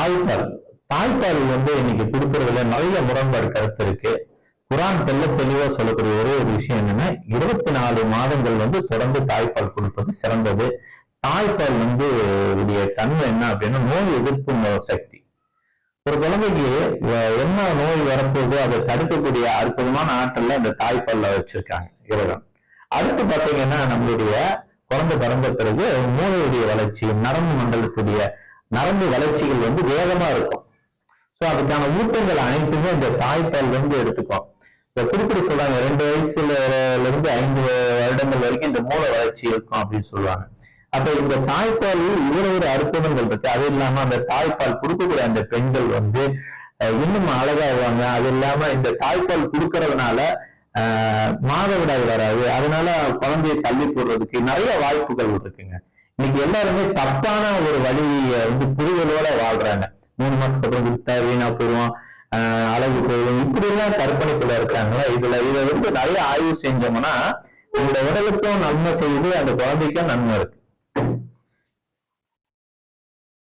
தாய்ப்பால். தாய்ப்பால் வந்து இன்னைக்கு கொடுக்கறதுல நிறைய முரண்பாடு கருத்து இருக்கு. குரான் தெல்ல தெளிவா சொல்லக்கூடிய ஒரே ஒரு விஷயம் என்னன்னா இருபத்தி நாலு மாதங்கள் வந்து தொடர்ந்து தாய்ப்பால் கொடுப்பது சிறந்தது. தாய்ப்பால் வந்து உடைய தன்மை என்ன அப்படின்னா நோய் எதிர்ப்பு சக்தி. ஒரு குழந்தைக்கு என்ன நோய் வரப்போகுதோ அதை தடுக்கக்கூடிய அற்புதமான ஆற்றல்ல அந்த தாய்ப்பால்ல வச்சிருக்காங்க இறைவன். அடுத்து பாத்தீங்கன்னா நம்மளுடைய குழந்தை பிறந்த பிறகு மூளையுடைய வளர்ச்சி நரம்பு மண்டலத்துடைய நரம்பு வளர்ச்சிகள் வந்து வேகமா இருக்கும். சோ அதுக்கான ஊட்டங்கள் அனைத்துமே இந்த தாய்ப்பால் வந்து எடுத்துக்கும். இந்த குறிப்பிட்டு சொல்றாங்க ரெண்டு வயசுல இருந்து ஐந்து வருடங்கள் வரைக்கும் இந்த மூளை வளர்ச்சி இருக்கும் அப்படின்னு சொல்லுவாங்க. அப்ப இந்த தாய்ப்பால் இவ்வளவு ஒரு அற்புதங்கள் இருக்கு. அது இல்லாம அந்த தாய்ப்பால் கொடுக்கக்கூடிய அந்த பெண்கள் வந்து அஹ், இன்னும் அழகாகுவாங்க அது இல்லாம இந்த தாய்ப்பால் கொடுக்கறதுனால ஆஹ், மாதவிடாய் வராது. அதனால குழந்தையை தள்ளி போடுறதுக்கு நிறைய வாய்ப்புகள் இருக்குங்க. இன்னைக்கு எல்லாருமே தப்பான ஒரு வழியை வந்து புரிதலோட வாழ்றாங்க. மூணு மாசத்துக்கு அப்புறம் கொடுத்தா வீணா போயிடுவோம் ஆஹ், அழகு போயிடும். இப்படி எல்லாம் கற்பனைக்குள்ள இருக்காங்களா? இதுல இதை வந்து நிறைய ஆய்வு செஞ்சோம்னா இந்த உடலுக்கும் நன்மை செய்யுது அந்த குழந்தைக்கும் நன்மை இருக்கு.